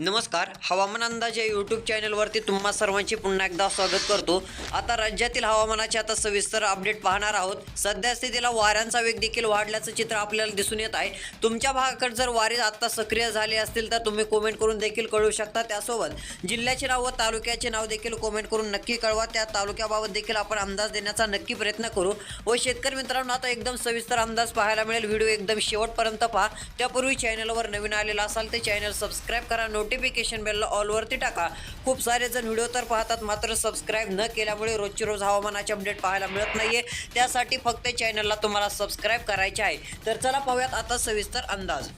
नमस्कार हवामान अंदाज या यूट्यूब चॅनलवरती तुम्हा सर्वांचे पुन्हा एकदा स्वागत करतो. आता राज्यातील हवामानाचे आता सविस्तर अपडेट पाहणार आहोत. सध्या स्थितीला वाऱ्यांचा वेग देखील वाढल्याचं चित्र आपल्याला दिसून येत आहे. तुमच्या भागाकडे जर वारे आता सक्रिय झाले असतील तर तुम्ही कमेंट करून देखील कळवू शकता. त्यासोबत जिल्ह्याचे नाव व तालुक्याचे नाव देखील कमेंट करून नक्की कळवा. त्या तालुक्याबाबत देखील आपण अंदाज देण्याचा नक्की प्रयत्न करू. व शेतकरी मित्रांनो आता एकदम सविस्तर अंदाज पाहायला मिळेल. व्हिडिओ एकदम शेवटपर्यंत पहा. त्यापूर्वी चॅनलवर नवीन आलेला असाल ते चॅनल सबस्क्राईब करा. नोटिफिकेशन बेलला ऑलवरती टाका. खूप सारे जण व्हिडिओ तर पाहतात मात्र सबस्क्राईब न केल्यामुळे रोजची रोज हवामानाचे अपडेट पाहायला मिळत नाहीये. त्यासाठी फक्त चॅनलला तुम्हाला सबस्क्राईब करायचे आहे. तर चला पाहूयात आता सविस्तर अंदाज.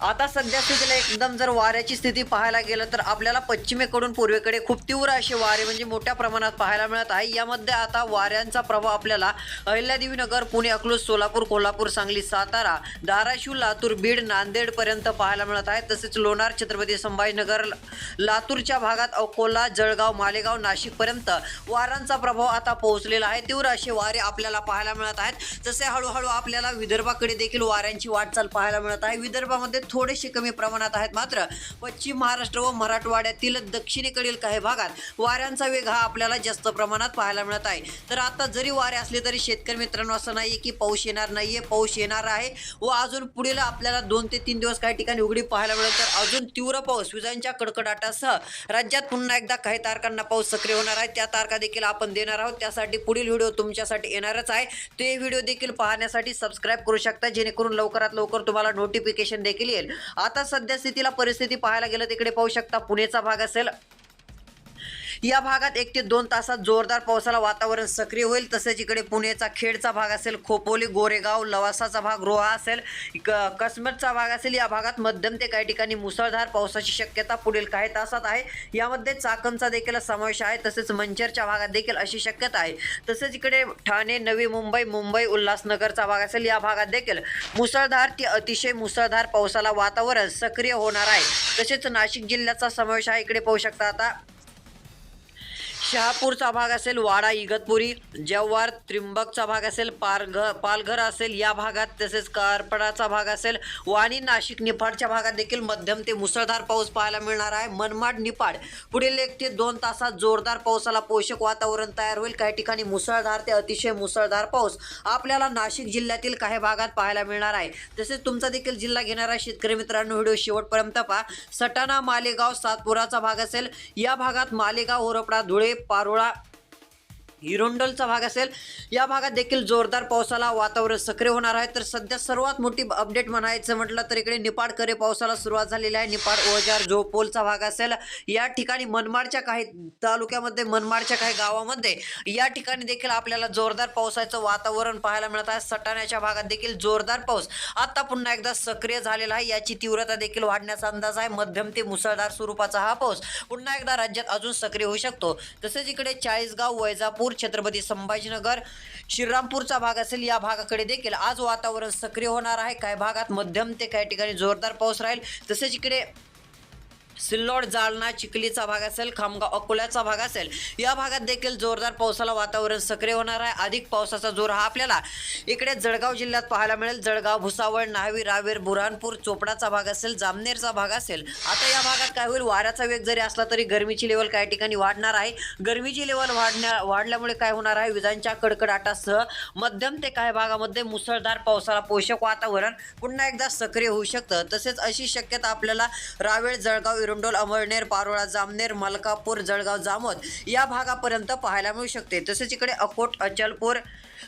आता सध्या स्थितीला एकदम जर वाऱ्याची स्थिती पाहायला गेलं तर आपल्याला पश्चिमेकडून पूर्वेकडे खूप तीव्र असे वारे म्हणजे मोठ्या प्रमाणात पाहायला मिळत आहे. यामध्ये आता वाऱ्यांचा प्रभाव आपल्याला अहिल्यादेवी नगर पुणे अकलूज सोलापूर कोल्हापूर सांगली सातारा धाराशिव लातूर बीड नांदेड पर्यंत पाहायला मिळत आहे. तसेच लोणार छत्रपती संभाजीनगर लातूरच्या भागात अकोला जळगाव मालेगाव नाशिक पर्यंत वारांचा प्रभाव आता पोहोचलेला आहे. तीव्र असे वारे आपल्याला पाहायला मिळत आहेत. जसे हळूहळू आपल्याला विदर्भाकडे देखील वाऱ्यांची वाटचाल पाहायला मिळत आहे. विदर्भामध्ये थोडेसे कमी प्रमाणात आहेत. मात्र पश्चिम महाराष्ट्र व मराठवाड्यातील दक्षिणेकडील काही भागात वाऱ्यांचा वेग हा आपल्याला जास्त प्रमाणात पाहायला मिळत आहे. तर आता जरी वारे असले तरी शेतकरी मित्रांनो असं नाहीये की पाऊस येणार नाहीये. पाऊस येणार आहे व अजून पुढील आपल्याला दोन ते तीन दिवस काही ठिकाणी उघडी पाहायला मिळेल. तर अजून तीव्र पाऊस विजांच्या कडकडाटासह राज्यात पुन्हा एकदा काही तारखांना पाऊस सक्रिय होणार आहे. त्या तारखा देखील आपण देणार आहोत. त्यासाठी पुढील व्हिडिओ तुमच्यासाठी येणारच आहे. ते व्हिडिओ देखील पाहण्यासाठी सबस्क्राईब करू शकता. जेणेकरून लवकरात लवकर तुम्हाला नोटिफिकेशन देखील असेल. आता सध्या स्थितीला परिस्थिती पाहायला गेलं तिकडे पाहू शकता पुणेचा भाग असेल. या भागात एक ते दोन तासात जोरदार पावसाला वातावरण सक्रिय होईल. तसेच इकडे पुणेचा खेडचा भाग असेल खोपोली गोरेगाव लवासाचा भाग रोहा असेल क- कसमतचा भाग असेल या भागात मध्यम ते काही ठिकाणी मुसळधार पावसाची शक्यता पुढील काही तासात आहे. यामध्ये चाकणचा देखील समावेश आहे तसेच मंचरच्या भागात देखील अशी शक्यता आहे. तसेच इकडे ठाणे नवी मुंबई मुंबई उल्हासनगरचा भाग असेल या भागात देखील मुसळधार ते अतिशय मुसळधार पावसाला वातावरण सक्रिय होणार आहे. तसेच नाशिक जिल्ह्याचा समावेश आहे इकडे पाहू शकता आता. शहापूरचा भाग असेल वाडा इगतपुरी. जव्हार त्रिंबकचा भाग असेल पारघर पालघर असेल या भागात. तसेच कारपडाचा भाग असेल वाणी नाशिक निफाडच्या भागात देखील मध्यम ते मुसळधार पाऊस पाहायला मिळणार आहे. मनमाड निफाड. पुढील एक ते दोन तासात जोरदार पावसाला पोषक वातावरण तयार होईल. काही ठिकाणी मुसळधार ते अतिशय मुसळधार पाऊस आपल्याला नाशिक जिल्ह्यातील काही भागात पाहायला मिळणार आहे. तसेच तुमचा देखील जिल्हा घेणारा शेतकरी मित्रांनो व्हिडिओ शेवटपर्यंत पहा. सटाणा मालेगाव सातपुराचा भाग असेल. या भागात मालेगाव होरपडा धुळे पारोळा हिरोंडलचा भाग असेल. या भागात देखील जोरदार पावसाला वातावरण सक्रिय होणार आहे. तर सध्या सर्वात मोठी अपडेट म्हणायचं म्हटलं तर इकडे निपाडकडे पावसाला सुरुवात झालेली आहे. निपाड ओजार झोपोलचा भाग असेल. या ठिकाणी मनमाडच्या काही तालुक्यामध्ये मनमाडच्या काही गावामध्ये या ठिकाणी देखील आपल्याला जोरदार पावसाचं वातावरण पाहायला मिळत आहे. सटाण्याच्या भागात देखील जोरदार पाऊस आता पुन्हा एकदा सक्रिय झालेला आहे. याची तीव्रता देखील वाढण्याचा अंदाज आहे. मध्यम ते मुसळधार स्वरूपाचा हा पाऊस पुन्हा एकदा राज्यात अजून सक्रिय होऊ शकतो. तसेच इकडे चाळीसगाव वैजापूर छत्रपती संभाजीनगर. श्रीरामपूरचा भाग असेल या भागाकडे देखील आज वातावरण सक्रिय होणार आहे. काही भागात मध्यम ते काही ठिकाणी जोरदार पाऊस राहील. तसेच इकडे सिल्लोड जालना चिखलीचा भाग असेल खामगाव अकोल्याचा भाग असेल या भागात देखील जोरदार पावसाला वातावरण सक्रिय होणार आहे. अधिक पावसाचा जोर हा आपल्याला इकडे जळगाव जिल्ह्यात पाहायला मिळेल. जळगाव भुसावळ न्हावी रावेर बुरहानपूर चोपडाचा भाग असेल जामनेरचा भाग असेल. आता या भागात काय होईल? वाऱ्याचा वेग जरी असला तरी गरमीची लेवल काही ठिकाणी वाढणार आहे. गरमीची लेवल वाढण्या वाढल्यामुळे काय होणार आहे? विजांच्या कडकडाटासह मध्यम ते काही भागामध्ये मुसळधार पावसाला पोषक वातावरण पुन्हा एकदा सक्रिय होऊ शकतं. तसेच अशी शक्यता आपल्याला रावेळ जळगाव इरोंडोल अमळनेर पारोळा जामनेर मलकापूर जळगाव जामोद या भागापर्यंत पाहायला मिळू शकते. तसेच इकडे अकोट अचलपूर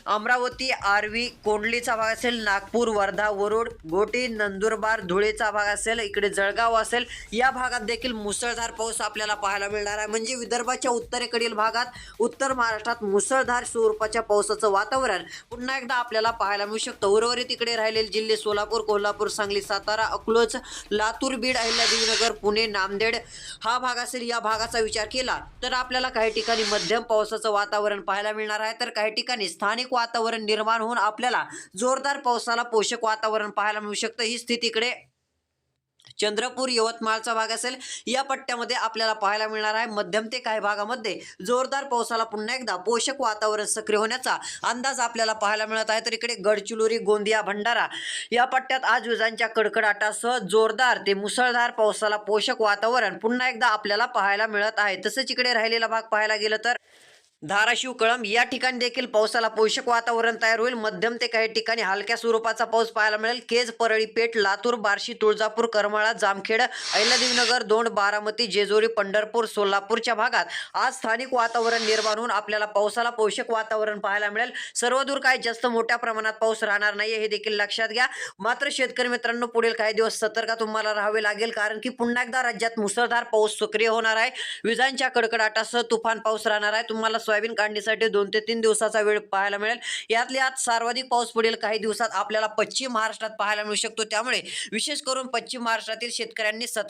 अमरावती आर्वी कोंडलीचा भाग असेल नागपूर वर्धा वरुड गोटी नंदुरबार धुळेचा भाग असेल इकडे जळगाव असेल या भागात देखील मुसळधार पाऊस आपल्याला पाहायला मिळणार आहे. म्हणजे विदर्भाच्या उत्तरेकडील भागात उत्तर महाराष्ट्रात मुसळधार स्वरूपाच्या पावसाचं वातावरण पुन्हा एकदा आपल्याला पाहायला मिळू शकतं. उर्वरित इकडे राहिलेले जिल्हे सोलापूर कोल्हापूर सांगली सातारा अकलोज लातूर बीड अहिल्यादेवीनगर पुणे नांदेड हा भाग असेल या भागाचा विचार केला तर आपल्याला काही ठिकाणी मध्यम पावसाचं वातावरण पाहायला मिळणार आहे. तर काही ठिकाणी स्थानिक वातावरण निर्माण होऊन आपल्याला जोरदार पावसाला पोषक वातावरण पाहायला मिळू शकतं. ही स्थिती इकडे चंद्रपूर यवतमाळचा भाग असेल. या पट्ट्यामध्ये आपल्याला पाहायला मिळणार आहे. मध्यम ते काही भागामध्ये जोरदार पावसाला पुन्हा एकदा पोषक वातावरण सक्रिय होण्याचा अंदाज आपल्याला पाहायला मिळत आहे. तर इकडे गडचिरोली गोंदिया भंडारा या पट्ट्यात आज विजांच्या कडकडाटासह जोरदार ते मुसळधार पावसाला पोषक वातावरण पुन्हा एकदा आपल्याला पाहायला मिळत आहे. तसंच इकडे राहिलेला भाग पाहायला गेलं तर धाराशिव कळंब या ठिकाणी देखील पावसाला पोषक वातावरण तयार होईल. मध्यम ते काही ठिकाणी हलक्या स्वरूपाचा पाऊस पाहायला मिळेल. केज परळी पेठ लातूर बार्शी तुळजापूर करमाळा जामखेड अहिल्यादेवीनगर दोंड बारामती जेजुरी पंढरपूर सोलापूरच्या भागात आज स्थानिक वातावरण निर्माण होऊन आपल्याला पावसाला पोषक वातावरण पाहायला मिळेल. सर्वदूर काही जास्त मोठ्या प्रमाणात पाऊस राहणार नाही हे देखील लक्षात घ्या. मात्र शेतकरी मित्रांनो पुढील काही दिवस सतर्क तुम्हाला राहावे लागेल कारण की पुन्हा एकदा राज्यात मुसळधार पाऊस सक्रिय होणार आहे. विजांच्या कडकडाटासह तुफान पाऊस राहणार आहे. तुम्हाला सोयाबीन काढणीसाठी दोन ते तीन दिवसाचा वेळ पाहायला मिळेल. यातल्या यात सर्वाधिक पाऊस पुढील काही दिवसात आपल्याला पश्चिम महाराष्ट्रात पाहायला मिळू शकतो. त्यामुळे विशेष करून पश्चिम महाराष्ट्रातील शेतकऱ्यांनी